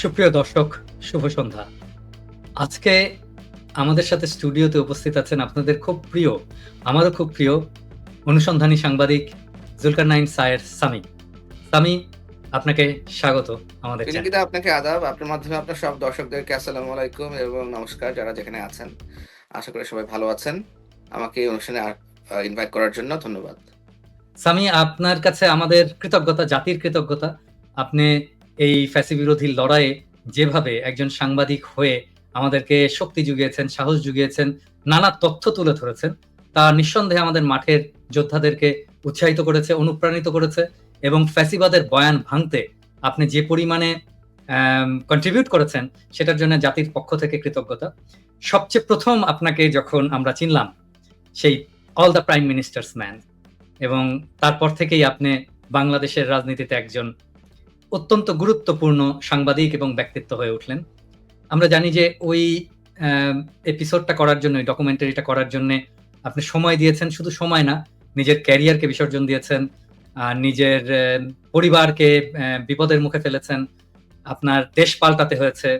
সুপ্রিয় দর্শক শুভ সন্ধ্যা। আজকে আমাদের সাথে স্টুডিওতে উপস্থিত আছেন আপনাদের খুব প্রিয় আমারও খুব প্রিয় অনুসন্ধানী সাংবাদিক জুলকার নাইন সায়ের সামি সামি আপনাকে স্বাগত আমাদের। আপনাকে আদাব। আপনার মাধ্যমে আপনার সব দর্শকদেরকে আসসালামু আলাইকুম এবং নমস্কার যারা যেখানে আছেন। আশা করি সবাই ভালো আছেন। আমাকে এই অনুষ্ঠানে ইনভাইট করার জন্য ধন্যবাদ। সামি আপনার কাছে আমাদের কৃতজ্ঞতা জাতির কৃতজ্ঞতা। আপনি এই ফ্যাসি বিরোধী লড়াইয়ে যেভাবে একজন সাংবাদিক হয়ে আমাদেরকে শক্তি জুগিয়েছেন, সাহস জুগিয়েছেন, নানা তথ্য তুলে ধরেছেন, তা নিঃসন্দেহে আমাদের মাঠের যোদ্ধাদেরকে উৎসাহিত করেছে, অনুপ্রাণিত করেছে এবং ফ্যাসিবাদের বয়ান ভাঙতে আপনি যে পরিমাণে কন্ট্রিবিউট করেছেন, সেটার জন্য জাতির পক্ষ থেকে কৃতজ্ঞতা। সবচেয়ে প্রথম আপনাকে যখন আমরা চিনলাম, সেই all the prime minister's men এবং তারপর থেকেই আপনি বাংলাদেশের রাজনীতিতে একজন অত্যন্ত গুরুত্বপূর্ণ সাংবাদিক এবং ব্যক্তিত্ব হয়ে উঠলেন। আমরা জানি যে ওই এপিসোডটা করার জন্য ডকুমেন্টারিটা করার জন্য আপনি সময় দিয়েছেন শুধু সময় না নিজের ক্যারিয়ারকে বিসর্জন দিয়েছেন আর নিজের পরিবারকে বিপদের মুখে ফেলেছেন আপনার দেশ পাল্টাতে হয়েছে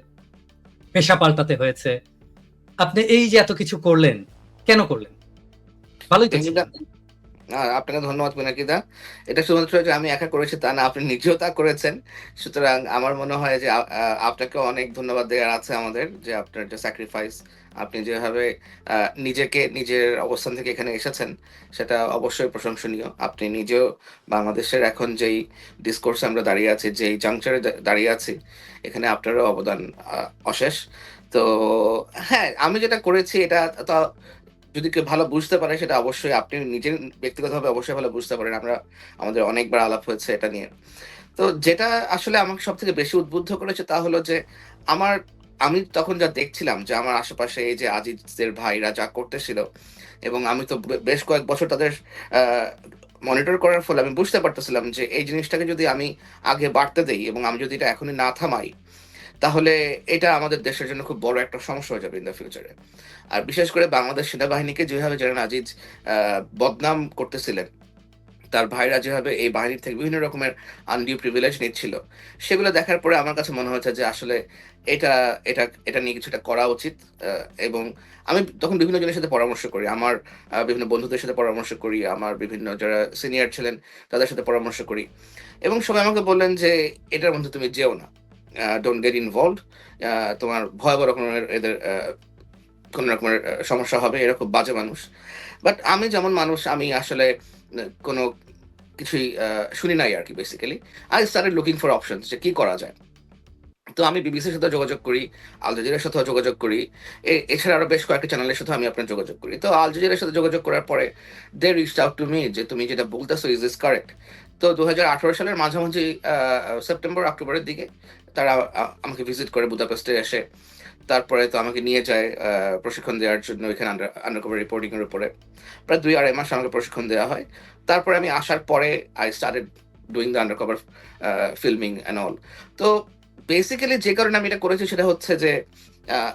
পেশা পাল্টাতে হয়েছে। আপনি এই যে এত কিছু করলেন কেন করলেন? ভালোই আহ, আপনাকে ধন্যবাদ পিনাকিদা। এটা শুধুমাত্র যে আমি একা করেছি তা না আপনি নিজেও তা করেছেন। সুতরাং আমার মনে হয় যে আপনাকে অনেক ধন্যবাদ দেওয়ার আছে আমাদের যে আপনার যে স্যাক্রিফাইস আপনি যেভাবে নিজেকে নিজের অবস্থান থেকে এখানে এসেছেন সেটা অবশ্যই প্রশংসনীয়। আপনি নিজেও বাংলাদেশের এখন যেই ডিসকোর্স আমরা দাঁড়িয়ে আছি যেই জাংচারে দাঁড়িয়ে আছি এখানে আপনারও অবদান অশেষ। তো হ্যাঁ আমি যেটা করেছি এটা তা যদি কেউ ভালো বুঝতে পারে, সেটা অবশ্যই আপনি নিজের ব্যক্তিগতভাবে অবশ্যই ভালো বুঝতে পারেন। আমরা, আমাদের অনেকবার আলাপ হয়েছে এটা নিয়ে। তো যেটা আসলে আমাকে সব থেকে বেশি উদ্বুদ্ধ করেছে তা হলো যে, আমার, আমি তখন যা দেখছিলাম যে, আমার আশেপাশে এই যে আজিজদের ভাইরা যা করতেছিল, এবং আমি তো বেশ কয়েক বছর তাদের মনিটর করার ফলে আমি বুঝতে পারতেছিলাম যে, এই জিনিসটাকে যদি আমি আগে বাড়তে দেই এবং আমি যদি এটা এখনই না থামাই, তাহলে এটা আমাদের দেশের জন্য খুব বড় একটা সমস্যা হয়ে যাবে ইন দ্য ফিউচারে আর বিশেষ করে বাংলাদেশ সেনাবাহিনীকে যেভাবে জেনারেল আজিজ বদনাম করতেছিলেন, তার ভাইরা যেভাবে এই বাহিনীর থেকে বিভিন্ন রকমের আনডিউ প্রিভিলেজ নিচ্ছিল, সেগুলো দেখার পরে আমার কাছে মনে হয়েছে যে আসলে এটা এটা এটা নিয়ে কিছুটা করা উচিত এবং আমি তখন বিভিন্ন জনের সাথে পরামর্শ করি, আমার বিভিন্ন বন্ধুদের সাথে পরামর্শ করি, আমার বিভিন্ন যারা সিনিয়র ছিলেন তাদের সাথে পরামর্শ করি, এবং সবাই আমাকে বললেন যে এটার মধ্যে তুমি যেও না ডোন্ট গেট ইনভলভ তোমার ভয়াবহ রকমের এদের কোনো রকমের সমস্যা হবে, এরা খুব বাজে মানুষ। বাট আমি যেমন মানুষ, আমি আসলে কোনো কিছুই শুনি নাই আর কি basically I started looking for option যে কি করা যায়। তো আমি বিবিসির সাথে যোগাযোগ করি আল জাজিরার সাথেও যোগাযোগ করি। এছাড়া আরও বেশ কয়েকটা চ্যানেলের সাথে আমি আপনার যোগাযোগ করি। তো আল জাজিরার সাথে যোগাযোগ করার পরে they reach out to me যে, তুমি যেটা বলতেছো ইজ ইস কারেক্ট তো দু হাজার আঠারো সালের মাঝামাঝি সেপ্টেম্বর অক্টোবরের দিকে তারা আমাকে ভিজিট করে বুদাপেস্টে এসে, তারপরে তো আমাকে নিয়ে যায় প্রশিক্ষণ দেওয়ার জন্য এখানে আন্ডার আন্ডারকভার রিপোর্টিং এর উপরে। প্রায় দুই আড়াই মাস আমাকে প্রশিক্ষণ দেওয়া হয়। তারপরে আমি আসার পরে I started doing the undercover filming and all তো বেসিক্যালি যে কারণে আমি এটা করেছি সেটা হচ্ছে যে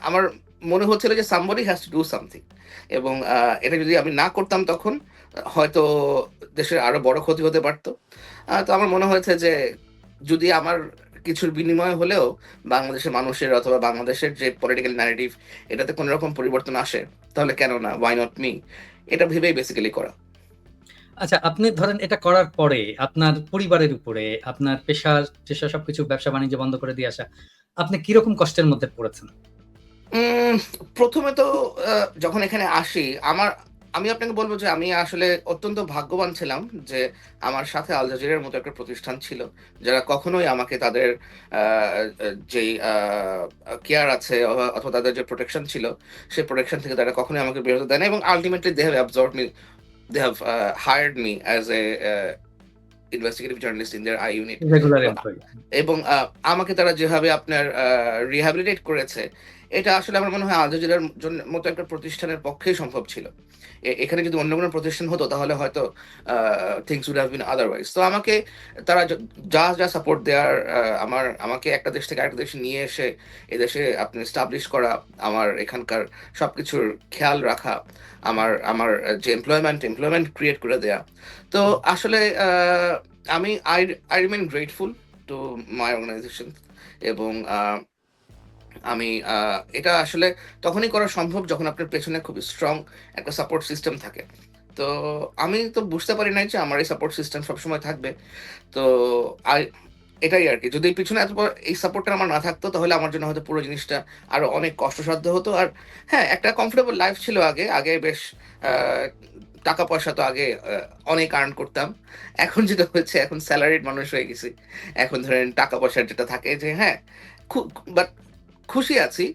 আমার মনে হচ্ছিল যে somebody has to do something এবং এটা যদি আমি না করতাম তখন, হয়তো দেশের আরও বড় ক্ষতি হতে পারতো। তো আমার মনে হয়েছে যে যদি আমার কিছুর বিনিময় হলেও বাংলাদেশের মানুষের অথবা বাংলাদেশের যে পলিটিক্যাল ন্যারেটিভ এটাতে কোনো রকম পরিবর্তন আসে তাহলে কেন না? ওয়াই নট মি এটা ভেবেই বেসিক্যালি করা। আচ্ছা আপনি ধরেন এটা করার পরে আপনার পরিবারের উপরে আপনার পেশার পেশা সবকিছু ব্যবসা বাণিজ্য বন্ধ করে দিয়ে আসা আপনি কীরকম কষ্টের মধ্যে পড়েছেন? উম, প্রথমে তো যখন এখানে আসি আমার আমি আপনাকে বলব যে আমি আসলে অত্যন্ত ভাগ্যবান ছিলাম যে আমার সাথে আল জাজিরার মতো একটা প্রতিষ্ঠান ছিল যারা কখনোই আমাকে তাদের যে কেয়ার আছে অথবা তাদের যে প্রোটেকশন ছিল সেই প্রোটেকশন থেকে তারা কখনোই আমাকে বেরোতে দেয় না এবং ultimately they have absorb me they have hired me as a investigative journalist in their I unit এবং আমাকে তারা যেভাবে আপনার রিহ্যাবিলিটেট করেছে এটা আসলে আমার মনে হয় আলজাজিরার জন্য মতো একটা প্রতিষ্ঠানের পক্ষেই সম্ভব ছিল। এখানে যদি অন্য কোনো প্রতিষ্ঠান হতো, তাহলে হয়তো things would have been otherwise তো আমাকে, তারা যা যা সাপোর্ট দেওয়ার আমার, আমাকে একটা দেশ থেকে আরেকটা দেশে নিয়ে এসে এদেশে আপনি স্টাবলিশ করা, আমার এখানকার সব কিছুর খেয়াল রাখা, আমার আমার যে এমপ্লয়মেন্ট এমপ্লয়মেন্ট ক্রিয়েট করে দেয়া। তো আসলে আমি I I remain grateful to my organization এবং আমি এটা আসলে তখনই করা সম্ভব যখন আপনার পেছনে খুব স্ট্রং একটা সাপোর্ট সিস্টেম থাকে। তো আমি তো বুঝতে পারি নাই যে আমার এই সাপোর্ট সিস্টেম সবসময় থাকবে। তো আর এটাই আর কি যদি পিছনে এত এই সাপোর্টটা আমার না থাকতো, তাহলে আমার জন্য হয়তো পুরো জিনিসটা আরও অনেক কষ্টসাধ্য হতো। আর হ্যাঁ একটা কমফোর্টেবল লাইফ ছিল আগে। আগে বেশ টাকা পয়সা তো আগে অনেক আর্ন করতাম। এখন যেটা হচ্ছে এখন স্যালারিড মানুষ হয়ে গেছি। এখন ধরেন টাকা পয়সার যেটা থাকে যে হ্যাঁ খুব বাট খুশি আছি,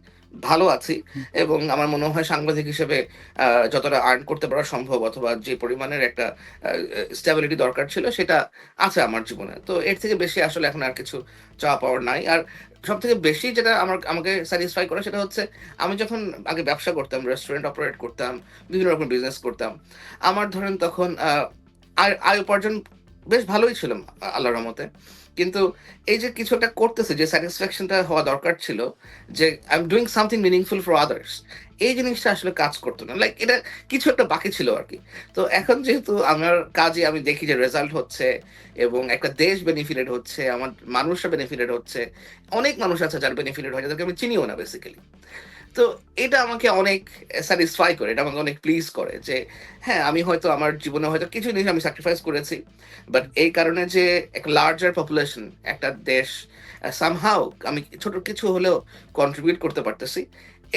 ভালো আছি এবং আমার মনে হয় সাংবাদিক হিসেবে যতটা আর্ন করতে পারা সম্ভব অথবা যে পরিমাণের একটা স্টেবিলিটি দরকার ছিল সেটা আছে আমার জীবনে। তো এর থেকে বেশি আসলে এখন আর কিছু চাওয়া পাওয়ার নাই। আর সব থেকে বেশি যেটা আমার, আমাকে স্যাটিসফাই করে সেটা হচ্ছে আমি যখন আগে ব্যবসা করতাম রেস্টুরেন্ট অপারেট করতাম, বিভিন্ন রকম বিজনেস করতাম, আমার ধরেন তখন আয় উপার্জন বেশ ভালোই ছিল আল্লাহর রহমতে। কিন্তু এই যে কিছু একটা করতেছে, যে স্যাটিসফ্যাকশনটা হওয়া দরকার ছিল, যে I am doing something meaningful for others এই জিনিসটা আসলে কাজ করতো না। লাইক এটা কিছু একটা বাকি ছিল আর কি তো এখন যেহেতু আমার কাজে আমি দেখি যে রেজাল্ট হচ্ছে এবং একটা দেশ বেনিফিটেড হচ্ছে, আমার মানুষরা বেনিফিটেড হচ্ছে, অনেক মানুষ আছে যারা বেনিফিটেড হয় যাদেরকে আমি চিনিও না বেসিক্যালি তো এটা আমাকে অনেক স্যাটিসফাই করে, এটা আমাকে অনেক প্লিজ করে যে হ্যাঁ আমি হয়তো আমার জীবনে হয়তো কিছু জিনিস আমি স্যাক্রিফাইস করেছি বাট এই কারণে যে একটা লার্জার পপুলেশন একটা দেশ সামহাও আমি ছোট কিছু হলেও কন্ট্রিবিউট করতে পারতেছি,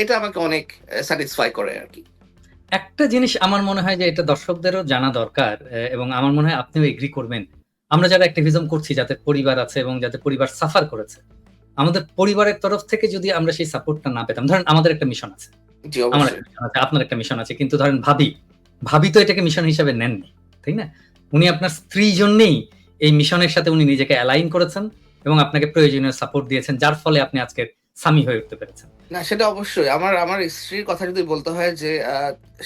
এটা আমাকে অনেক স্যাটিসফাই করে আর কি। একটা জিনিস আমার মনে হয় যে এটা দর্শকদেরও জানা দরকার এবং আমার মনে হয় আপনিও এগ্রি করবেন। আমরা যারা অ্যাক্টিভিজম করছি, যাদের পরিবার আছে এবং যাদের পরিবার সাফার করেছে আমাদের পরিবারের তরফ থেকে যদি আমরা সেই সাপোর্টটা না পেতাম ধরেন আমাদের একটা মিশন আছে। আমার একটা মিশন আছে আপনার একটা মিশন আছে কিন্তু ধরেন ভাবি ভাবি তো এটাকে মিশন হিসেবে নেননি তাই না? উনি আপনার স্ত্রী জন্যেই এই মিশনের সাথে উনি নিজেকে অ্যালাইন করেছেন এবং আপনাকে প্রয়োজনীয় সাপোর্ট দিয়েছেন যার ফলে আপনি আজকে স্বামী হয়ে উঠতে পেরেছেন। না, সেটা অবশ্যই। আমার আমার স্ত্রীর কথা যদি বলতে হয় যে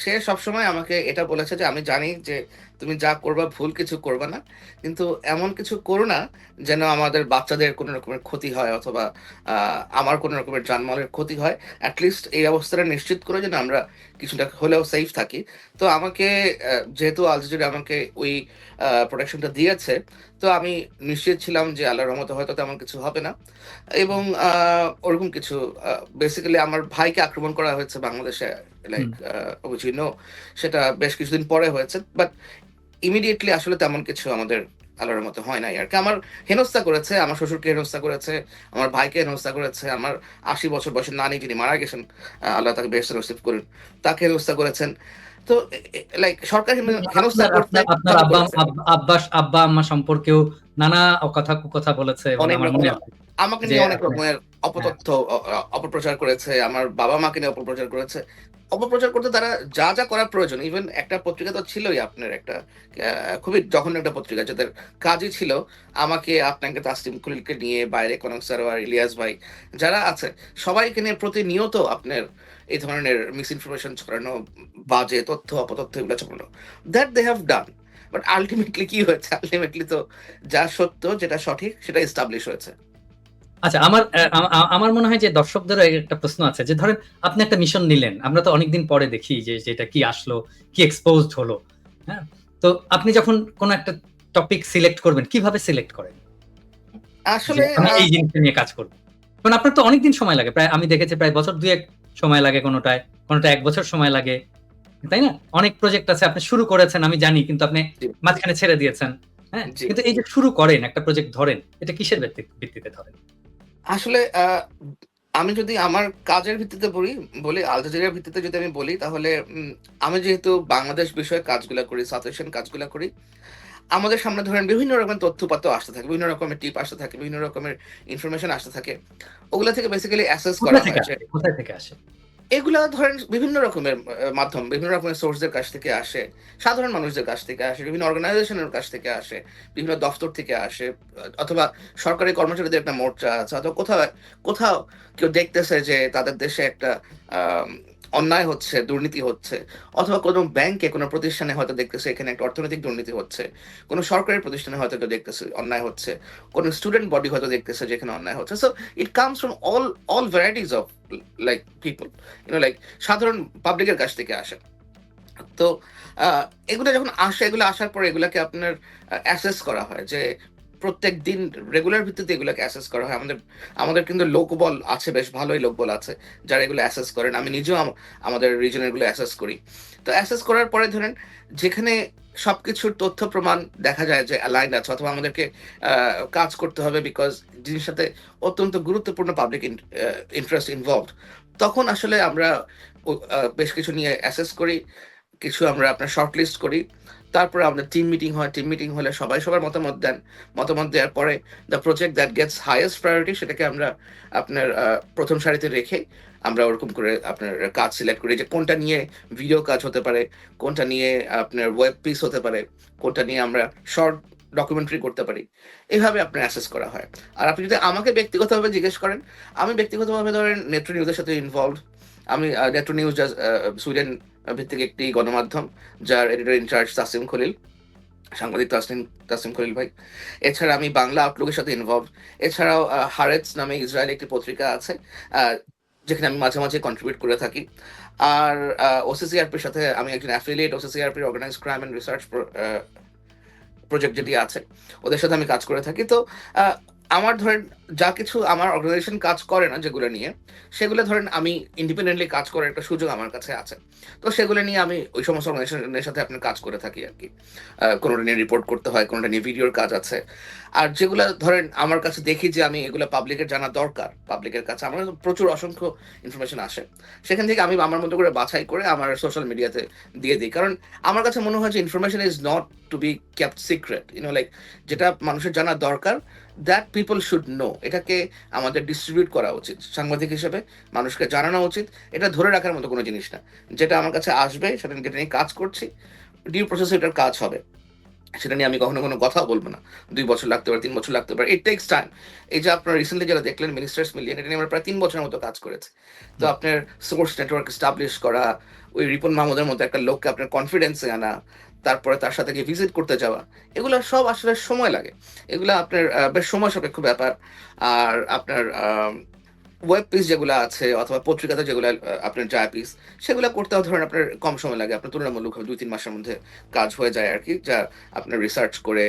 সে সবসময় আমাকে এটা বলেছে যে, আমি জানি যে, তুমি যা করবা ভুল কিছু করবে না। কিন্তু এমন কিছু করো না যেন আমাদের বাচ্চাদের কোনো রকমের ক্ষতি হয় অথবা আমার কোনো রকমের জানমালের ক্ষতি হয়। অ্যাটলিস্ট এই অবস্থাটা নিশ্চিত করে যেন আমরা কিছুটা হলেও সেফ থাকি। তো আমাকে যেহেতু আল জাজিরা আমাকে ওই প্রোটেকশনটা দিয়েছে, তো আমি নিশ্চিত ছিলাম যে, আল্লাহর রহমতে হয়তো তেমন কিছু হবে না। এবং ওরকম কিছু বেসিক্যালি আমার ভাইকে আক্রমণ করা হয়েছে বাংলাদেশে লাইক নো সেটা বেশ কিছুদিন পরে হয়েছে বাট ইমিডিয়েটলি আসলে তেমন কিছু আমাদের আল্লাহর মতো হয় নাই আর কি। আমার হেনস্থা করেছে আমার শ্বশুরকে হেনস্থা করেছে আমার ভাইকে হেনস্থা করেছে আমার আশি বছর বয়সের নানি যিনি মারা গেছেন আল্লাহ তাকে বেশ নসিব করুন তাকে হেনস্থা করেছেন। তো লাইক সরকার হেনস্থা আপনার আব্বা আব্বা আম্মা সম্পর্কেও নানা কথা কুকথা বলেছে আমাকে নিয়ে অনেক রকমের অপতথ্য অপপ্রচার করেছে আমার বাবা মাকে নিয়ে অপপ্রচার করেছে। অপপ্রচার করতে তারা যা যা করার প্রয়োজন। ইভেন একটা পত্রিকা তো ছিলই আপনার একটা খুবই জঘন্য একটা পত্রিকা যাদের কাজই ছিল আমাকে আপনাকে তাসলিম কুলিলকে নিয়ে বাইরে কনক সারোয়ার ইলিয়াস ভাই যারা আছে সবাইকে নিয়ে প্রতিনিয়ত আপনার এই ধরনের মিস ইনফরমেশন ছড়ানো বাজে তথ্য অপতথ্য এগুলো ছড়ানো। That they have done but ultimately কি হয়েছে? আলটিমেটলি তো যা সত্য যেটা সঠিক সেটা এস্টাবলিশ হয়েছে। আচ্ছা আমার আমার মনে হয় যে দর্শকদেরও একটা প্রশ্ন আছে যে ধরেন আপনি একটা মিশন নিলেন আমরা তো অনেকদিন পরে দেখি যে যেটা কি আসলো কি এক্সপোজড হলো হ্যাঁ? তো আপনি যখন কোন একটা টপিক সিলেক্ট করবেন কীভাবে সিলেক্ট করেন? আসলে আমি এই জিনিসটা নিয়ে কাজ করব। কারণ আপনার তো অনেকদিন সময় লাগে প্রায় আমি দেখেছি প্রায় বছর দুয়েক সময় লাগে কোনোটায় কোনোটা এক বছর সময় লাগে তাই না? অনেক প্রজেক্ট আছে আপনি শুরু করেছেন আমি জানি কিন্তু আপনি মাঝখানে ছেড়ে দিয়েছেন হ্যাঁ? কিন্তু এই যে শুরু করেন একটা প্রজেক্ট ধরেন এটা কিসের ভিত্তিতে ধরেন? আসলে আমি যদি আমার কাজের ভিত্তিতে বলি বলি ভিত্তিতে যদি আমি বলি তাহলে আমি যেহেতু বাংলাদেশ বিষয়ে কাজগুলা করি সাউথ এশিয়ান কাজগুলা করি আমাদের সামনে ধরেন বিভিন্ন রকমের তথ্যপাত্র আসতে থাকে বিভিন্ন রকমের টিপ আসতে থাকে বিভিন্ন রকমের ইনফরমেশন আসতে থাকে ওগুলা থেকে বেসিক্যালি অ্যাসেস করা হয় থেকে আসে? এগুলা ধরেন বিভিন্ন রকমের মাধ্যম, বিভিন্ন রকমের সোর্সদের কাছ থেকে আসে, সাধারণ মানুষদের কাছ থেকে আসে, বিভিন্ন অর্গানাইজেশনের কাছ থেকে আসে, বিভিন্ন দফতর থেকে আসে, অথবা সরকারি কর্মচারীদের একটা মোর্চা আছে, অথবা কোথাও কোথাও কেউ দেখতেছে যে তাদের দেশে একটা অন্যায় হচ্ছে, দুর্নীতি হচ্ছে, অথবা কোনো ব্যাংকে, কোনো প্রতিষ্ঠানে হয়তো দেখতেছে এখানে একটা অর্থনৈতিক দুর্নীতি হচ্ছে, কোনো সরকারি প্রতিষ্ঠানে হয়তো কেউ দেখতেছে অন্যায় হচ্ছে, কোনো স্টুডেন্ট বডি হয়তো দেখতেছে যেখানে অন্যায় হচ্ছে। So it comes from all all varieties of like people you know like সাধারণ পাবলিকের কাছ থেকে আসে। তো এগুলো যখন আসে, এগুলো আসার পরে এগুলাকে আপনার অ্যাসেস করা হয় যে প্রত্যেক দিন রেগুলার ভিত্তিতে এগুলোকে অ্যাসেস করা হয়। আমাদের আমাদের কিন্তু লোকবল আছে, বেশ ভালোই লোকবল আছে, যারা এগুলো অ্যাসেস করেন। আমি নিজেও আমাদের রিজনের এগুলো অ্যাসেস করি। তো অ্যাসেস করার পরে ধরেন, যেখানে সবকিছুর তথ্য প্রমাণ দেখা যায় যে অ্যালাইন আছে, অথবা আমাদেরকে কাজ করতে হবে বিকজ জিনিসের সাথে অত্যন্ত গুরুত্বপূর্ণ পাবলিক ইন্টারেস্ট ইনভলভ তখন আসলে আমরা বেশ কিছু নিয়ে অ্যাসেস করি। কিছু আমরা আপনার শর্ট লিস্ট করি। তারপরে আমাদের টিম মিটিং হয় টিম মিটিং হলে সবাই সবার মতামত দেন। মতামত দেওয়ার পরে the project that gets highest priority সেটাকে আমরা আপনার প্রথম সারিতে রেখে আমরা ওরকম করে আপনার কাজ সিলেক্ট করি যে কোনটা নিয়ে ভিডিও কাজ হতে পারে, কোনটা নিয়ে আপনার ওয়েব পিস হতে পারে, কোনটা নিয়ে আমরা শর্ট ডকুমেন্টারি করতে পারি। এইভাবে আপনার অ্যাসেস করা হয়। আর আপনি যদি আমাকে ব্যক্তিগতভাবে জিজ্ঞেস করেন, আমি ব্যক্তিগতভাবে ধরেন নেত্র নিউজের সাথে ইনভলভ আমি নেত্র নিউজ সুইডেন ভিত্তিক একটি গণমাধ্যম, যার এডিটর ইনচার্জ তাসিম খলিল, সাংবাদিক তাসিম তাসিম খলিল ভাই। এছাড়া আমি বাংলা আউটলুকের সাথে ইনভলভ এছাড়াও হারেটস নামে ইসরায়েল একটি পত্রিকা আছে যেখানে আমি মাঝে মাঝে কন্ট্রিবিউট করে থাকি। আর ওসিসিআরপির সাথে আমি একজন affiliate ওসিসিআরপির organize crime and research project যেটি আছে, ওদের সাথে আমি কাজ করে থাকি। তো আমার ধরেন যা কিছু আমার অর্গানাইজেশন কাজ করে না যেগুলো নিয়ে, সেগুলো ধরেন আমি ইন্ডিপেন্ডেন্টলি কাজ করার একটা সুযোগ আমার কাছে আছে। তো সেগুলো নিয়ে আমি ওই সমস্ত অর্গানাইজেশনের সাথে আপনার কাজ করে থাকি আর কি। কোনোটা নিয়ে রিপোর্ট করতে হয়, কোনোটা নিয়ে ভিডিওর কাজ আছে। আর যেগুলো ধরেন আমার কাছে দেখি যে আমি এগুলো পাবলিকের জানা দরকার পাবলিকের কাছে আমার প্রচুর অসংখ্য ইনফরমেশন আসে। সেখান থেকে আমি আমার মতো করে বাছাই করে আমার সোশ্যাল মিডিয়াতে দিয়ে দিই। কারণ আমার কাছে মনে হয় যে information is not to be kept secret you know like যেটা মানুষের জানা দরকার দ্যাট পিপল শুড নো এটাকে আমাদের ডিস্ট্রিবিউট করা উচিত। সাংবাদিক হিসেবে মানুষকে জানানো উচিত। এটা ধরে রাখার মতো কোনো জিনিস না। যেটা আমার কাছে আসবে, সেটা যেটা নিয়ে কাজ করছি ডিউ প্রসেসে এটার কাজ হবে। সেটা নিয়ে আমি কখনো কোনো কথা বলব না। দুই বছর লাগতে পারে, তিন বছর লাগতে পারে। ইট টেক্স টাইম এই যে আপনার রিসেন্টলি যারা দেখলেন মিনিস্টার্স মিলিয়ে, এটা নিয়ে আমরা প্রায় তিন বছরের মতো কাজ করেছে। তো আপনার সোর্স নেটওয়ার্ক এস্টাবলিশ করা, ওই রিপন মাহমুদের মতো একটা লোককে আপনার কনফিডেন্সে আনা তারপরে তার সাথে গিয়ে ভিজিট করতে যাওয়া, এগুলো সব আসলে সময় লাগে। এগুলো আপনার বেশ সময় সাপেক্ষ ব্যাপার। আর আপনার ওয়েব পিস যেগুলো আছে অথবা পত্রিকাতে যেগুলো আপনার যায় পিস সেগুলো করতেও ধরেন আপনার কম সময় লাগে। আপনার তুলনামূলক দুই, তিন মাসের মধ্যে কাজ হয়ে যায় আর কি যা আপনার রিসার্চ করে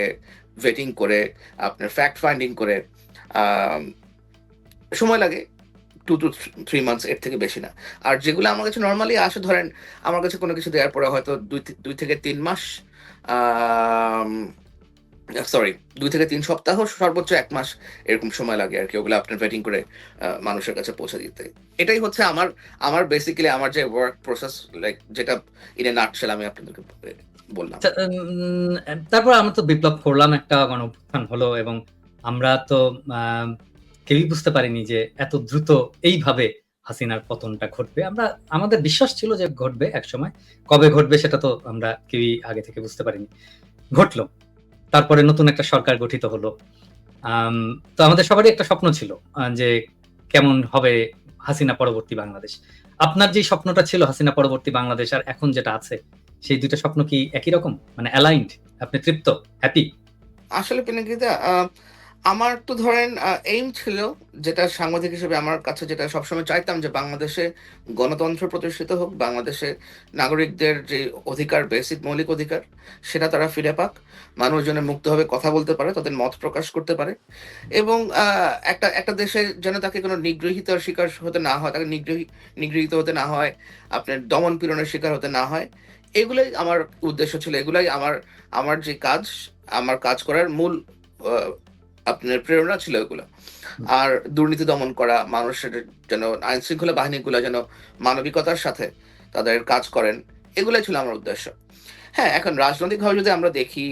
ভেটিং করে, আপনার ফ্যাক্ট ফাইন্ডিং করে সময় লাগে। টু টু থ্রি মান্থস এর থেকে বেশি না। আর যেগুলো আমার কাছে নর্মালি আসে ধরেন আমার কাছে কোনো কিছু দেওয়ার পরে হয়তো দুই দুই থেকে তিন মাস সরি দুই থেকে তিন সপ্তাহ সর্বোচ্চ এক মাস এরকম সময় লাগে আর কি ওগুলো আপনার ভেটিং করে মানুষের কাছে পৌঁছে দিতে। এটাই হচ্ছে আমার আমার বেসিক্যালি আমার যে ওয়ার্ক প্রসেস লাইক যেটা ইন এ নাটশেল আমি আপনাদেরকে বললাম। আচ্ছা, তারপর আমরা তো বিপ্লব করলাম একটা গণ হলো এবং আমরা তো কেউই বুঝতে পারিনি যে এত দ্রুত এইভাবে হাসিনার পতনটা ঘটবে। আমরা, আমাদের বিশ্বাস ছিল যে ঘটবে একসময়। কবে ঘটবে সেটা তো আমরা কেউই আগে থেকে বুঝতে পারিনি। ঘটলো। তারপরে নতুন একটা সরকার গঠিত হলো। তো আমাদের সবারই একটা স্বপ্ন ছিল যে কেমন হবে হাসিনা পরবর্তী বাংলাদেশ। আপনার যে স্বপ্নটা ছিল হাসিনা পরবর্তী বাংলাদেশ আর এখন যেটা আছে, সেই দুইটা স্বপ্ন কি একই রকম? মানে অ্যালাইন্ড আপনি তৃপ্ত? হ্যাপি আসলে পিনাকিদা আমার তো ধরেন এইম ছিল যেটা সাংবাদিক হিসেবে আমার কাছে যেটা সবসময় চাইতাম যে বাংলাদেশে গণতন্ত্র প্রতিষ্ঠিত হোক, বাংলাদেশে নাগরিকদের যে অধিকার বেসিক মৌলিক অধিকার, সেটা তারা ফিরে পাক, মানুষজনের মুক্তভাবে কথা বলতে পারে, তাদের মত প্রকাশ করতে পারে এবং একটা একটা দেশে যেন তাকে কোনো নিগৃহীত শিকার হতে না হয়, তাকে নিগৃহী, নিগৃহীত হতে না হয়, আপনার দমন পীড়নের শিকার হতে না হয়, এগুলোই আমার উদ্দেশ্য ছিল, এগুলাই আমার আমার যে কাজ, আমার কাজ করার মূল আপনার প্রেরণা ছিল এগুলো। আর দুর্নীতি দমন করা মানুষের যেন আইন শৃঙ্খলা বাহিনীগুলো যেন মানবিকতার সাথে তাদের কাজ করেন, এগুলোই ছিল আমার উদ্দেশ্য। হ্যাঁ এখন রাজনৈতিকভাবে যদি আমরা দেখি,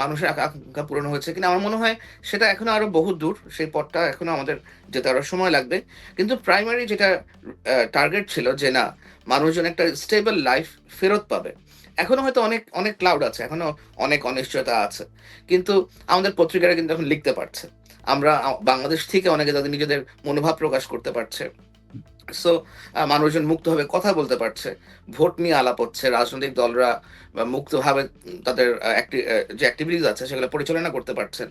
মানুষের আকাঙ্ক্ষা পূরণ হয়েছে কিনা, আমার মনে হয় সেটা এখনও আরও বহু দূর, সেই পথটা এখনও আমাদের যেতে আরও সময় লাগবে। কিন্তু প্রাইমারি যেটা টার্গেট ছিল যে না, মানুষজন একটা স্টেবল লাইফ ফেরত পাবে। এখনও হয়তো অনেক অনেক ক্লাউড আছে, এখনও অনেক অনিশ্চয়তা আছে। কিন্তু আমাদের পত্রিকারা কিন্তু এখন লিখতে পারছে। আমরা বাংলাদেশ থেকে অনেকে তাদের নিজেদের মনোভাব প্রকাশ করতে পারছে। সো মানুষজন মুক্তভাবে কথা বলতে পারছে। ভোট নিয়ে আলাপ হচ্ছে, রাজনৈতিক দলরা মুক্তভাবে তাদের যে অ্যাক্টিভিটিস আছে, সেগুলো পরিচালনা করতে পারছেন।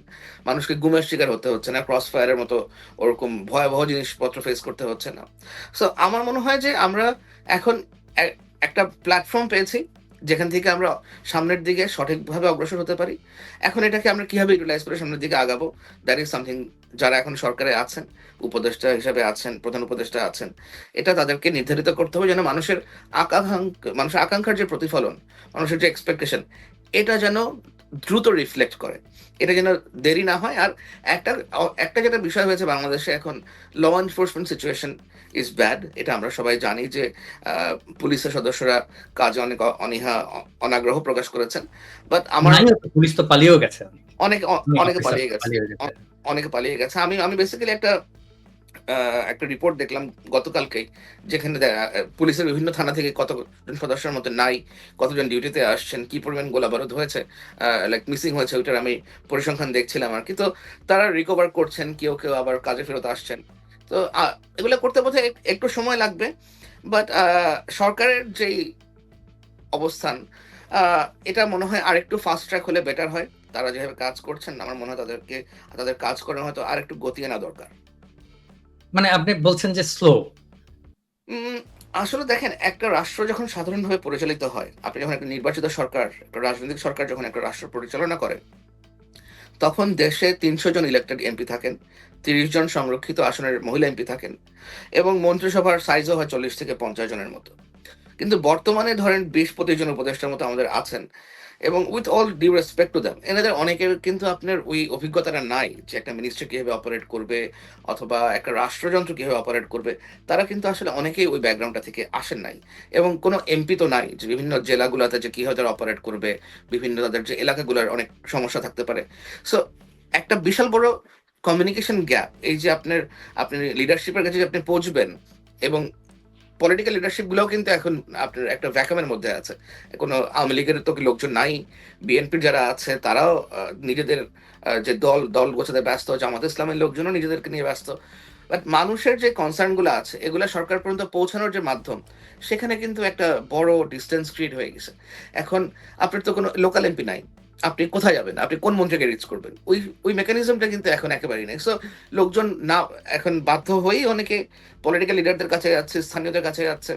মানুষকে গুমের শিকার হতে হচ্ছে না ক্রস ফায়ারের মতো ওরকম ভয়াবহ জিনিসপত্র ফেস করতে হচ্ছে না। সো আমার মনে হয় যে আমরা এখন একটা প্ল্যাটফর্ম পেয়েছি। যেখান থেকে আমরা সামনের দিকে সঠিকভাবে অগ্রসর হতে পারি। এখন এটাকে আমরা কীভাবে ইউটিলাইজ করে সামনের দিকে আগাবো? দ্যাট ইজ সামথিং যারা এখন সরকারে আছেন, উপদেষ্টা হিসাবে আছেন, প্রধান উপদেষ্টা আছেন, এটা তাদেরকে নির্ধারিত করতে হবে যেন মানুষের আকাঙ্ক্ষা মানুষের আকাঙ্ক্ষার যে প্রতিফলন, মানুষের যে এক্সপেকটেশন এটা যেন দ্রুত রিফ্লেক্ট করে। এটা যেন দেরি না হয়। আর একটা একটা যেটা বিষয় হয়েছে বাংলাদেশে এখন law enforcement situation is bad এটা আমরা সবাই জানি যে পুলিশের সদস্যরা কাজে অনেক অনীহা অনাগ্রহ প্রকাশ করেছেন। বাট আমার পুলিশ তো পালিয়েও গেছে। অনেক অনেকে পালিয়ে গেছে। অনেকে পালিয়ে গেছে। আমি আমি বেসিক্যালি একটা একটা রিপোর্ট দেখলাম গতকালকেই যেখানে পুলিশের বিভিন্ন থানা থেকে কতজন সদস্যের মধ্যে নাই, কতজন ডিউটিতে আসছেন, কি পরিমাণ গোলাবারুদ হয়েছে লাইক মিসিং হয়েছে, ওইটার আমি পরিসংখ্যান দেখছিলাম আর কি। তো তারা রিকভার করছেন, কেউ কেউ আবার কাজে ফেরত আসছেন। তো এগুলো করতে এক- একটু সময় লাগবে বাট সরকারের যেই অবস্থান এটা মনে হয় আরেকটু ফাস্ট ট্র্যাক হলে বেটার হয়। তারা যেভাবে কাজ করছেন, আমার মনে হয় তাদেরকে, তাদের কাজ করানো হয়তো আর একটু গতি আনা দরকার। মানে আপনি বলছেন যে স্লো আসলে দেখেন, একটা রাষ্ট্র যখন সাধারণভাবে পরিচালিত হয়, আপনি যখন একটা নির্বাচিত সরকার রাজনৈতিক সরকার যখন একটা রাষ্ট্র পরিচালনা করে, তখন দেশে তিনশো জন ইলেক্টেড এমপি থাকেন, তিরিশ জন সংরক্ষিত আসনের মহিলা এমপি থাকেন, এবং মন্ত্রিসভার সাইজও হয় চল্লিশ থেকে পঞ্চাশ জনের মতো। কিন্তু বর্তমানে ধরেন বিশ পঁচিশ জন উপদেষ্টার মতো আমাদের আছেন এবং with all due respect to them এনাদের অনেকের কিন্তু আপনার ওই অভিজ্ঞতাটা নাই যে একটা মিনিস্ট্রি কীভাবে অপারেট করবে অথবা একটা রাষ্ট্রযন্ত্র কীভাবে অপারেট করবে। তারা কিন্তু আসলে অনেকেই ওই ব্যাকগ্রাউন্ডটা থেকে আসেন নাই। এবং কোনো এমপি তো নাই যে বিভিন্ন জেলাগুলোতে যে কীভাবে তারা অপারেট করবে, বিভিন্ন তাদের যে এলাকাগুলোর অনেক সমস্যা থাকতে পারে। সো একটা বিশাল বড় কমিউনিকেশন গ্যাপ এই যে আপনার আপনি লিডারশিপের কাছে যে আপনি পৌঁছবেন এবং পলিটিক্যাল লিডারশিপ গুলোও কিন্তু এখন আপনার একটা ভ্যাকামের মধ্যে আছে। কোনো আওয়ামী লীগের তো লোকজন নাই? বিএনপির যারা আছে, তারাও নিজেদের যে দল দল গোছাতে ব্যস্ত, জামাত ইসলামের লোকজনও নিজেদেরকে নিয়ে ব্যস্ত। বাট মানুষের যে কনসার্নগুলো আছে, এগুলো সরকার পর্যন্ত পৌঁছানোর যে মাধ্যম, সেখানে কিন্তু একটা বড় ডিস্টেন্স ক্রিয়েট হয়ে গেছে। এখন আপনার তো কোনো লোকাল এমপি নাই। আপনি কোথায় যাবেন? আপনি কোন মন্ত্রীকে রিচ করবেন? ওই ওই মেকানিজমটা কিন্তু এখন একেবারেই নেই। সো লোকজন না এখন বাধ্য হয়েই অনেকে পলিটিক্যাল লিডারদের কাছে যাচ্ছে স্থানীয়দের কাছে যাচ্ছে।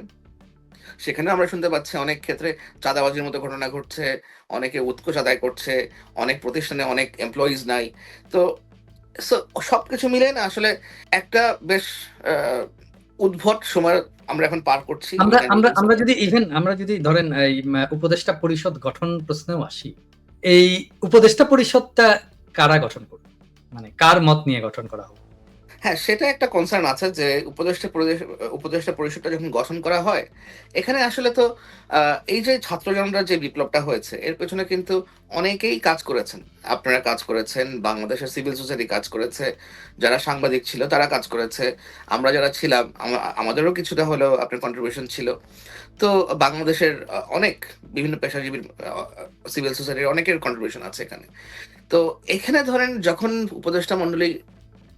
সেখানে আমরা শুনতে পাচ্ছি অনেক ক্ষেত্রে চাঁদাবাজির মতো ঘটনা ঘটছে অনেকে উৎকোচ আদায় করছে অনেক প্রতিষ্ঠানে অনেক এমপ্লয়িজ নাই। তো so সবকিছু মিলে না আসলে একটা বেশ উদ্ভট সময় আমরা এখন পার করছি। আমরা আমরা আমরা যদি ইভেন আমরা যদি ধরেন এই উপদেষ্টা পরিষদ গঠন প্রশ্নেও আসি এই উপদেষ্টা পরিষদটা কারা গঠন করবে? মানে কার মত নিয়ে গঠন করা হবে? হ্যাঁ সেটা একটা কনসার্ন আছে যে উপদেষ্টা উপদেষ্টা পরিষদটা যখন গঠন করা হয়, এখানে আসলে তো এই যে ছাত্র জনতার যে বিপ্লবটা হয়েছে, এর পেছনে কিন্তু অনেকেই কাজ করেছেন। আপনারা কাজ করেছেন, বাংলাদেশের সিভিল সোসাইটি কাজ করেছে, যারা সাংবাদিক ছিল তারা কাজ করেছে, আমরা যারা ছিলাম আমাদেরও কিছুটা হলেও আপনার কন্ট্রিবিউশন ছিল। তো বাংলাদেশের অনেক বিভিন্ন পেশাজীবীর সিভিল সোসাইটির অনেকের কন্ট্রিবিউশন আছে এখানে। তো এখানে ধরেন যখন উপদেষ্টা মণ্ডলী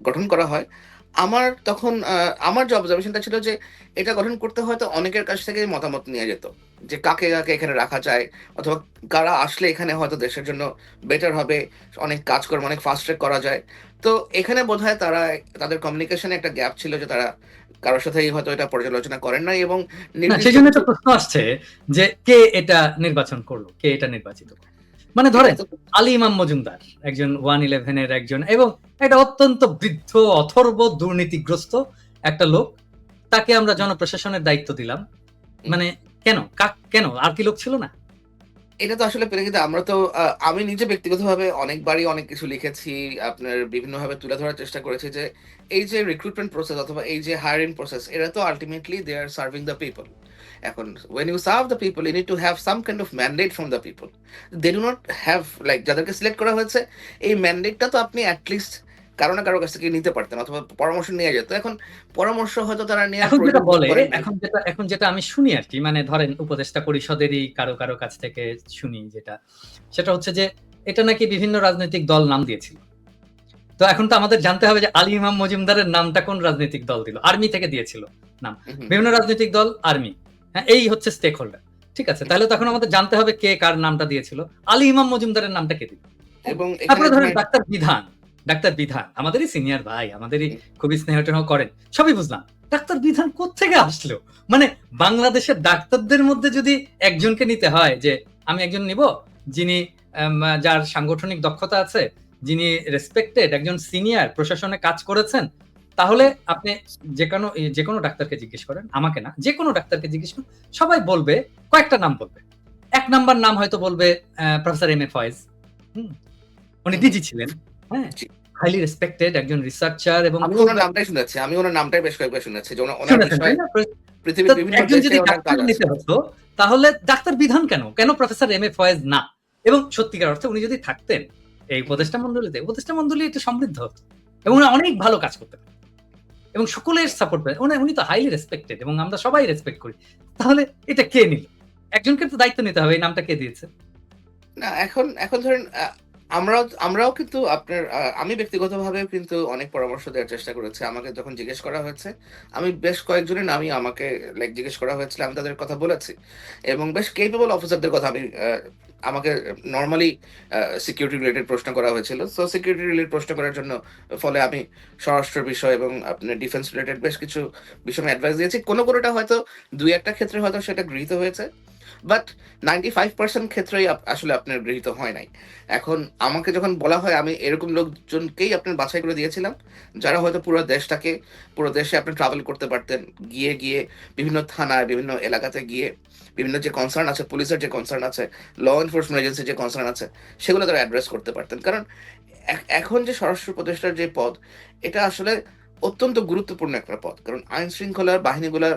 গঠন করা হয় আমার তখন আমার যে অবজারভেশনটা ছিল যে এটা গঠন করতে হয়তো অনেকের কাছ থেকে মতামত নিয়ে যেত যে কাকে কাকে এখানে রাখা যায় অথবা কারা আসলে এখানে হয়তো দেশের জন্য বেটার হবে অনেক কাজ কর্ম অনেক ফাস্ট ট্র্যাক করা যায় তো এখানে বোধহয় তারা তাদের কমিউনিকেশনে একটা গ্যাপ ছিল যে তারা কারোর সাথেই হয়তো এটা পর্যালোচনা করেন নাই এবং সেই জন্য তো প্রশ্ন আসছে যে কে এটা নির্বাচন করল কে এটা নির্বাচিত করল? মানে ধরেন, আলী ইমাম মজুমদার, একজন ওয়ান ইলেভেনের একজন, এবং একটা অত্যন্ত বৃদ্ধ, অথর্ব, দুর্নীতিগ্রস্ত একটা লোক, তাকে আমরা জনপ্রশাসনের দায়িত্ব দিলাম। মানে কেন? কেন? আর কি লোক ছিল না? এটা তো আসলে পেরে কিন্তু আমরা তো আমি নিজে ব্যক্তিগতভাবে অনেকবারই অনেক কিছু লিখেছি, আপনার বিভিন্নভাবে তুলে ধরার চেষ্টা করেছি যে, এই যে রিক্রুটমেন্ট প্রসেস অথবা এই যে হায়ারিং প্রসেস এরা তো ultimately they are serving the people এখন when you serve the people you need to have some kind of mandate from the people they do not have like যাদেরকে select করা হয়েছে, এই ম্যান্ডেটটা তো আপনি অ্যাটলিস্ট কারও না কারও কাছ থেকে নিতে পারতেন অথবা পরামর্শ নিয়ে যেত। এখন পরামর্শ হয়তো তারা যেটা বলে এখন যেটা এখন যেটা আমি শুনি আর কি মানে ধরেন উপদেষ্টা পরিষদেরই কারও কারও কাছ থেকে শুনি যেটা। সেটা হচ্ছে যে এটা নাকি বিভিন্ন রাজনৈতিক দল নাম দিয়েছিল। তো এখন তো আমাদের জানতে হবে যে আলী ইমাম মজুমদারের নামটা কোন রাজনৈতিক দল দিল। আর্মি থেকে দিয়েছিল নাম। বিভিন্ন রাজনৈতিক দল আর্মি। হ্যাঁ এই হচ্ছে স্টেক হোল্ডার ঠিক আছে তাহলে তখন আমাদের জানতে হবে কে কার নামটা দিয়েছিল। আলী ইমাম মজুমদারের নামটা কে দিল? এবং তারপরে ধরেন- ডাক্তার বিধান। ডাক্তার বিধান আমাদেরই সিনিয়র ভাই আমাদেরই খুবই স্নেহ টেহ করেন সবই বুঝলাম। ডাক্তার বিধান কোত্থেকে আসলো? মানে বাংলাদেশের ডাক্তারদের মধ্যে যদি একজনকে নিতে হয় যে আমি একজন নিব যিনি যার সাংগঠনিক দক্ষতা আছে যিনি রেসপেক্টেড একজন সিনিয়র প্রশাসনে কাজ করেছেন তাহলে আপনি যে কোনো যে কোনো ডাক্তারকে জিজ্ঞেস করেন আমাকে না যে কোনো ডাক্তারকে জিজ্ঞেস করেন সবাই বলবে কয়েকটা নাম বলবে। এক নাম্বার নাম হয়তো বলবে প্রফেসর এম এ ফয়েজ। হুম, উনি ডিজি ছিলেন। হ্যাঁ হাইলি রেসপেক্টেড একজন রিসার্চার এবং আমি ওনার নামটাই শুনেছি আমি ওনার নামটাই বেশ কয়েকবার শুনেছি যে ওনার- বিষয়ে পৃথিবীর বিভিন্ন যদি ডাক্তার নিতে হতো তাহলে ডাক্তার বিধান কেন? কেন প্রফেসর এম এ ফয়েজ না? এবং সত্যিকার অর্থে উনি যদি থাকতেন এই উপদেষ্টা মন্ডলীতে উপদেষ্টা মন্ডলী একটু সমৃদ্ধ হতো এবং উনি অনেক ভালো কাজ করতেন। এবং সকলের সাপোর্ট পেতেন। উনি উনি তো হাইলি রেসপেক্টেড এবং আমরা সবাই রেসপেক্ট করি। তাহলে এটা কে নিল? একজনকে তো দায়িত্ব নিতে হবে এই নামটা কে দিয়েছে? না এখন এখন ধরেন আহ, আমরাও আমরাও কিন্তু আপনার আমি ব্যক্তিগতভাবেও কিন্তু অনেক পরামর্শ দেওয়ার চেষ্টা করেছি। আমাকে যখন জিজ্ঞেস করা হয়েছে, আমি বেশ কয়েকজনের নামই আমাকে লাইক জিজ্ঞেস করা হয়েছিল, আমি তাদের কথা বলেছি। এবং বেশ কেপেবল অফিসারদের কথা আমি আমাকে নর্মালি সিকিউরিটি রিলেটেড প্রশ্ন করা হয়েছিল। সো সিকিউরিটি রিলেটেড প্রশ্ন করার জন্য ফলে আমি স্বরাষ্ট্র বিষয় এবং আপনার ডিফেন্স রিলেটেড বেশ কিছু বিষয় অ্যাডভাইস দিয়েছি। কোনো কোনোটা হয়তো দুই একটা ক্ষেত্রে হয়তো সেটা গৃহীত হয়েছে। বাট নাইনটি ফাইভ পার্সেন্ট ক্ষেত্রেই আসলে আপনার গৃহীত হয় নাই। এখন আমাকে যখন বলা হয়, আমি এরকম লোকজনকেই আপনার বাছাই করে দিয়েছিলাম, যারা হয়তো পুরো দেশটাকে, পুরো দেশে আপনি ট্রাভেল করতে পারতেন, গিয়ে গিয়ে বিভিন্ন থানায়, বিভিন্ন এলাকাতে গিয়ে বিভিন্ন যে কনসার্ন আছে পুলিশের যে কনসার্ন আছে ল এনফোর্সমেন্ট এজেন্সির যে কনসার্ন আছে, সেগুলো তারা অ্যাড্রেস করতে পারতেন। কারণ এখন যে স্বরাষ্ট্র উপদেষ্টার যে পদ, এটা আসলে অত্যন্ত গুরুত্বপূর্ণ একটা পদ। কারণ আইন শৃঙ্খলার বাহিনীগুলার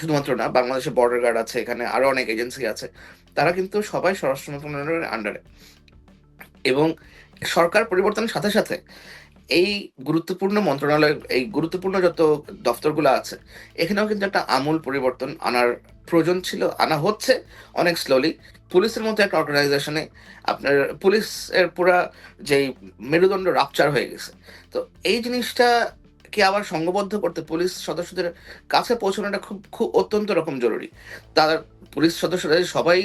শুধুমাত্র না, বাংলাদেশে বর্ডার গার্ড আছে, এখানে আরও অনেক এজেন্সি আছে, তারা কিন্তু সবাই স্বরাষ্ট্র মন্ত্রণালয়ের আন্ডারে এবং সরকার পরিবর্তনের সাথে সাথে এই গুরুত্বপূর্ণ মন্ত্রণালয়, এই গুরুত্বপূর্ণ যত দপ্তরগুলো আছে, এখানেও কিন্তু একটা আমূল পরিবর্তন আনার প্রয়োজন ছিল, আনা হচ্ছে অনেক স্লোলি পুলিশের মতো একটা অর্গানাইজেশনে আপনার পুলিশের পুরা যেই মেরুদণ্ড রাপচার হয়ে গেছে। তো এই জিনিসটা কে আবার সংঘবদ্ধ করতে পুলিশ সদস্যদের কাছে পৌঁছানোটা খুব খুব অত্যন্ত রকম জরুরি। তার পুলিশ সদস্যরা সবাই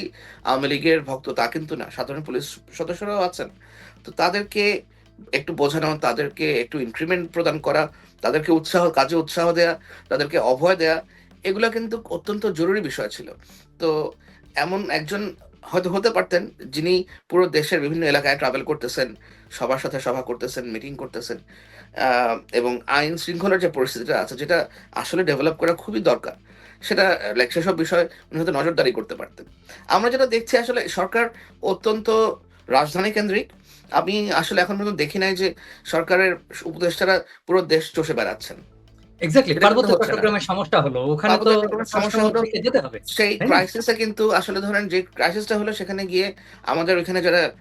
আওয়ামী লীগের ভক্ত তা কিন্তু না, সাধারণ পুলিশ সদস্যরাও আছেন। তো তাদেরকে একটু বোঝানো, তাদেরকে একটু ইনক্রিমেন্ট প্রদান করা, তাদেরকে উৎসাহ, কাজে উৎসাহ দেয়া, তাদেরকে অভয় দেয়া, এগুলো কিন্তু অত্যন্ত জরুরি বিষয় ছিল। তো এমন একজন হয়তো হতে পারতেন যিনি পুরো দেশের বিভিন্ন এলাকায় ট্রাভেল করতেছেন, সবার সাথে সভা করতেছেন মিটিং করতেছেন। এবং আইন শৃঙ্খলার যে পরিস্থিতিটা আছে, যেটা আসলে ডেভেলপ করা খুবই দরকার, সেটা লাইক সেসব বিষয় উনি হয়তো নজরদারি করতে পারতেন। আমরা যেটা দেখছি আসলে সরকার অত্যন্ত রাজধানী কেন্দ্রিক। আমি আসলে এখন পর্যন্ত দেখি নাই যে সরকারের উপদেষ্টারা পুরো দেশ চষে বেড়াচ্ছেন। এক্স্যাক্টলি পার্বত্য চট্টগ্রামের সমস্যা হলো ওখানে তো সমস্যা হলো- যেতে হবে। সেই ক্রাইসিসে কিন্তু আসলে ধরেন যে ক্রাইসিসটা হলো সেখানে গিয়ে আমাদের ওইখানে যারা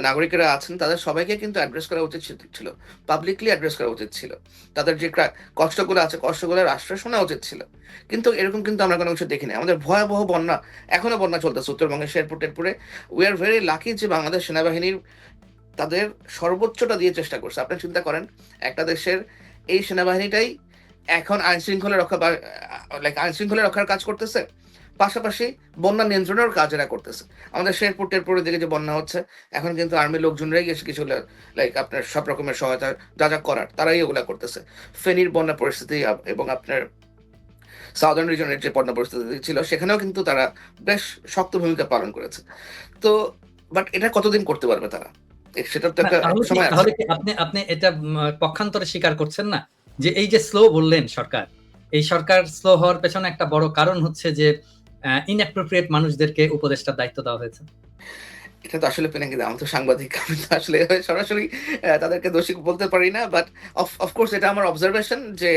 নাগরিকেরা আছেন তাদের সবাইকে কিন্তু অ্যাড্রেস করা উচিত ছিল পাবলিকলি অ্যাড্রেস করা উচিত ছিল। তাদের যে কষ্টগুলো আছে কষ্টগুলো রাষ্ট্রে শোনা উচিত ছিল। কিন্তু এরকম কিন্তু আমরা কোনো কিছু দেখিনি। আমাদের ভয়াবহ বন্যা এখনও বন্যা চলতেছে উত্তরবঙ্গের শেরপুর টেরপুরে। উই আর ভেরি লাকি যে বাংলাদেশ সেনাবাহিনীর তাদের সর্বোচ্চটা দিয়ে চেষ্টা করছে। আপনি চিন্তা করেন একটা দেশের এই সেনাবাহিনীটাই এখন আইন শৃঙ্খলা রক্ষা লাইক আইন শৃঙ্খলা রক্ষার কাজ করতেছে পাশাপাশি বন্যা নিয়ন্ত্রণের কাজ এরা করতেছে। আমাদের শেরপুর টেরপুরের দিকে যে বন্যা হচ্ছে এখন কিন্তু আর্মির লোকজনরাই গেছে কিছু লাইক আপনার সব রকমের সহায়তা যা যা করার তারাই এগুলা করতেছে। ফেনীর বন্যা পরিস্থিতি এবং আপনার সাউদার্ন রিজনের যে বন্যা পরিস্থিতি ছিল সেখানেও কিন্তু তারা বেশ শক্ত ভূমিকা পালন করেছে। তো বাট এটা কতদিন করতে পারবে তারা? সেটার তো একটা সময় আপনি আপনি এটা পক্ষান্তরে স্বীকার করছেন না? যে এই যে স্লো বললেন সরকার, এই সরকার স্লো হওয়ার পেছনে একটা বড় কারণ হচ্ছে যে ইনঅ্যাপ্রোপ্রিয়েট মানুষদেরকে উপদেষ্টার দায়িত্ব দেওয়া হয়েছে। এটা তো আসলে পেনাকি আমি তো সাংবাদিক, আমি তো আসলে সরাসরি তাদেরকে দোষী বলতে পারি না বাট অফকোর্স এটা আমার অবজারভেশন যে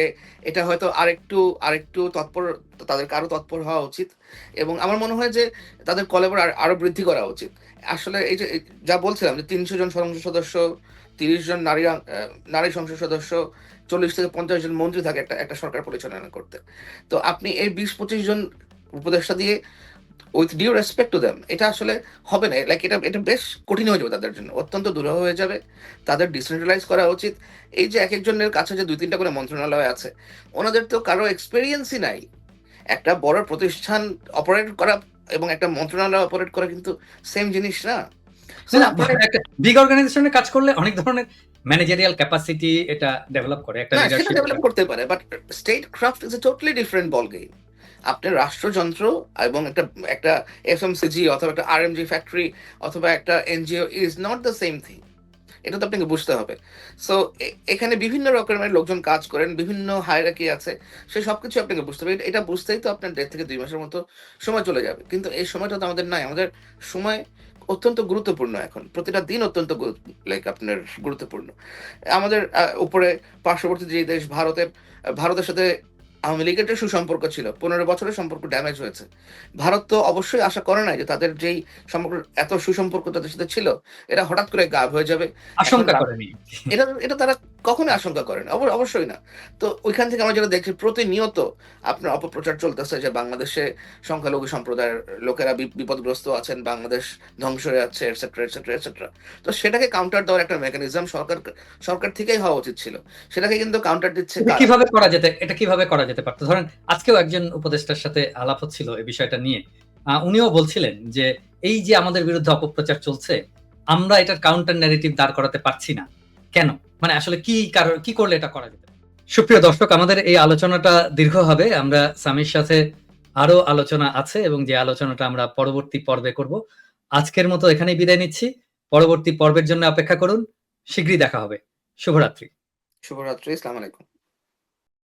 এটা হয়তো আরেকটু আরেকটু তৎপর তাদেরকে আরও তৎপর হওয়া উচিত এবং আমার মনে হয় যে তাদের কলেবর আরও বৃদ্ধি করা উচিত। আসলে এই যে যা বলছিলাম যে তিনশো জন সংসদ সদস্য, তিরিশ জন নারী নারী সংসদ সদস্য চল্লিশ থেকে পঞ্চাশ জন মন্ত্রী থাকে একটা একটা সরকার পরিচালনা করতে। তো আপনি এই বিশ, পঁচিশ জন উপদেষ্টা দিয়ে with due respect to them এটা আসলে হবে না। লাইক এটা এটা বেশ কঠিন হয়ে যাবে তাদের জন্য। অত্যন্ত দুরূহ হয়ে যাবে। তাদের ডিসেন্ট্রালাইজ করা উচিত। এই যে এক একজনের কাছে যে দুই, তিনটা করে মন্ত্রণালয় আছে, ওনাদের তো কারও এক্সপেরিয়েন্সই নাই। একটা বড় প্রতিষ্ঠান অপারেট করা এবং একটা মন্ত্রণালয় অপারেট করা কিন্তু সেম জিনিস না। কাজ করলে অনেক ধরনের ম্যানেজারিয়াল ক্যাপাসিটি এটা ডেভেলপ করে একটা লিডারশিপ ডেভেলপ করতে পারে but statecraft is a totally different ball game আপনার রাষ্ট্রযন্ত্র এবং একটা একটা এফএমসিজি অথবা একটা আরএমজি ফ্যাক্টরি অথবা একটা NGO is not the same thing এটা তো আপনাকে বুঝতে হবে। সো এখানে বিভিন্ন রকমের লোকজন কাজ করেন বিভিন্ন হায়ারাকি আছে সে সবকিছু আপনাকে বুঝতে হবে। এটা বুঝতেই তো আপনার দেড় থেকে দুই মাসের মতো সময় চলে যাবে। কিন্তু এই সময়টা তো আমাদের নাই আমাদের সময় অত্যন্ত গুরুত্বপূর্ণ এখন। প্রতিটা দিন অত্যন্ত লাইক আপনার গুরুত্বপূর্ণ। আমাদের উপরে পার্শ্ববর্তী যে দেশ ভারতের ভারতের সাথে আওয়ামী লীগের যে সুসম্পর্ক ছিল। পনেরো বছরের সম্পর্ক ড্যামেজ হয়েছে। ভারত তো অবশ্যই আশা করে নাই যে তাদের যেই সম্পর্ক এত সুসম্পর্ক তাদের সাথে ছিল এটা হঠাৎ করে গাব হয়ে যাবে। এটা এটা তারা কখনোই আশঙ্কা করেন অব- অবশ্যই না। তো ওইখান থেকে আমরা যেটা দেখছি প্রতিনিয়ত আপনার অপপ্রচার চলতেছে যে বাংলাদেশে সংখ্যালঘু সম্প্রদায়ের লোকেরা বিপদগ্রস্ত আছেন বাংলাদেশ ধ্বংস হয়ে যাচ্ছে এটসেট্রা এটসেট্রা এটসেট্রা তো সেটাকে কাউন্টার দেওয়ার একটা মেকানিজম সরকার সরকার থেকেই হওয়া উচিত ছিল। সেটাকে কিন্তু কাউন্টার দিচ্ছে কীভাবে করা যেতে এটা কীভাবে করা যেতে পারতো? ধরেন আজকেও একজন উপদেষ্টার সাথে আলাপ হচ্ছিল এই বিষয়টা নিয়ে। আহ, উনিও বলছিলেন যে এই যে আমাদের বিরুদ্ধে অপপ্রচার চলছে আমরা এটার কাউন্টার ন্যারেটিভ দাঁড় করাতে পারছি না। কেন? মানে আসলে কি কারণ কি করলে এটা করা যেতে সুপ্রিয় দর্শক, আমাদের এই আলোচনাটা দীর্ঘ হবে। আমরা স্বামীর সাথে আরও আলোচনা আছে এবং যে আলোচনাটা আমরা পরবর্তী পর্বে করব। আজকের মতো এখানেই বিদায় নিচ্ছি। পরবর্তী পর্বের জন্য অপেক্ষা করুন। শীঘ্রই দেখা হবে। শুভরাত্রি। শুভরাত্রি ইসলাম আলাইকুম।